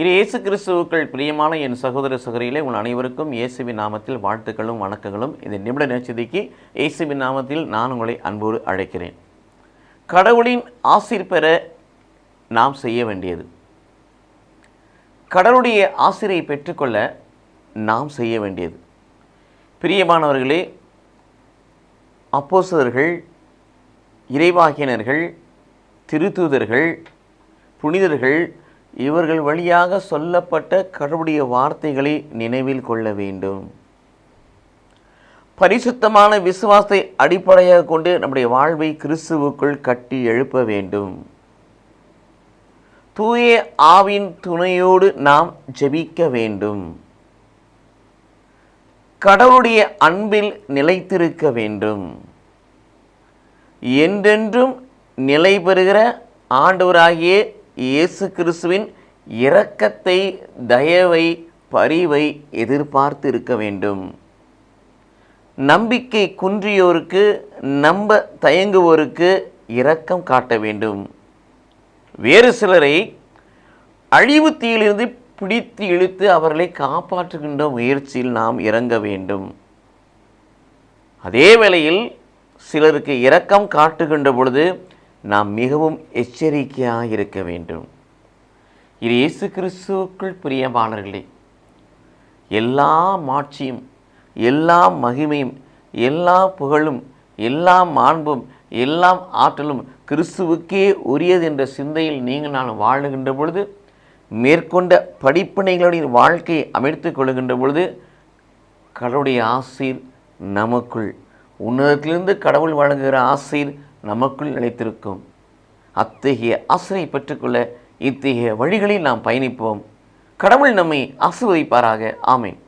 இயேசு கிறிஸ்துவுக்கள் பிரியமான என் சகோதர சகோதரிகளே உங்கள் அனைவருக்கும் இயேசுவின் நாமத்தில் வாழ்த்துக்களும் வணக்கங்களும். இந்த நிமிட நேச்சதிக்கு இயேசுவின் நாமத்தில் நான் உங்களை அன்போடு அழைக்கிறேன். கடவுளின் ஆசிர் பெற நாம் செய்ய வேண்டியது. கடவுளுடைய ஆசிரியை பெற்றுக்கொள்ள நாம் செய்ய வேண்டியது. பிரியமானவர்களே அப்போசர்கள் இறைவாகினர்கள் திருத்தூதர்கள் புனிதர்கள் இவர்கள் வழியாக சொல்லப்பட்ட கடவுளுடைய வார்த்தைகளை நினைவில் கொள்ள வேண்டும். பரிசுத்தமான விசுவாசத்தை அடிப்படையாக கொண்டு நம்முடைய வாழ்வை கிறிஸ்துவுக்குள் கட்டி எழுப்ப வேண்டும். தூய ஆவின் துணையோடு நாம் ஜெபிக்க வேண்டும். கடவுளுடைய அன்பில் நிலைத்திருக்க வேண்டும். என்றென்றும் நிலை பெறுகிற ஆண்டவராகிய இயேசு கிறிஸ்துவின் இரக்கத்தை தயவை பரிவை எதிர்பார்த்து இருக்க வேண்டும். நம்பிக்கை குன்றியோருக்கு நம்ப தயங்குவோருக்கு இரக்கம் காட்ட வேண்டும். வேறு சிலரை அழிவு தீயிலிருந்து பிடித்து இழுத்து அவர்களை காப்பாற்றுகின்ற முயற்சியில் நாம் இறங்க வேண்டும். அதே வேளையில் சிலருக்கு இரக்கம் காட்டுகின்ற பொழுது நாம் மிகவும் எச்சரிக்கையாக இருக்க வேண்டும். இது இயேசு கிறிஸ்துவுக்குள் பிரியமானர்களே எல்லா மாட்சியும் எல்லா மகிமையும் எல்லா புகழும் எல்லா மாண்பும் எல்லாம் ஆற்றலும் கிறிஸ்துவுக்கே உரியது என்ற சிந்தையில் நீங்கள் நான் வாழுகின்ற பொழுது மேற்கொண்ட படிப்பினைகளுடைய வாழ்க்கையை அமைத்து கொள்கின்ற பொழுது கடவுளுடைய ஆசீர் நமக்குள் உன்னதத்திலிருந்து கடவுள் வழங்குகிற ஆசீர் நமக்குள் நிலைத்திருக்கும். அத்தகைய ஆசிரியை பெற்றுக்கொள்ள இத்தகைய வழிகளில் நாம் பயணிப்போம். கடவுள் நம்மை ஆசிர்வதிப்பாராக. ஆமை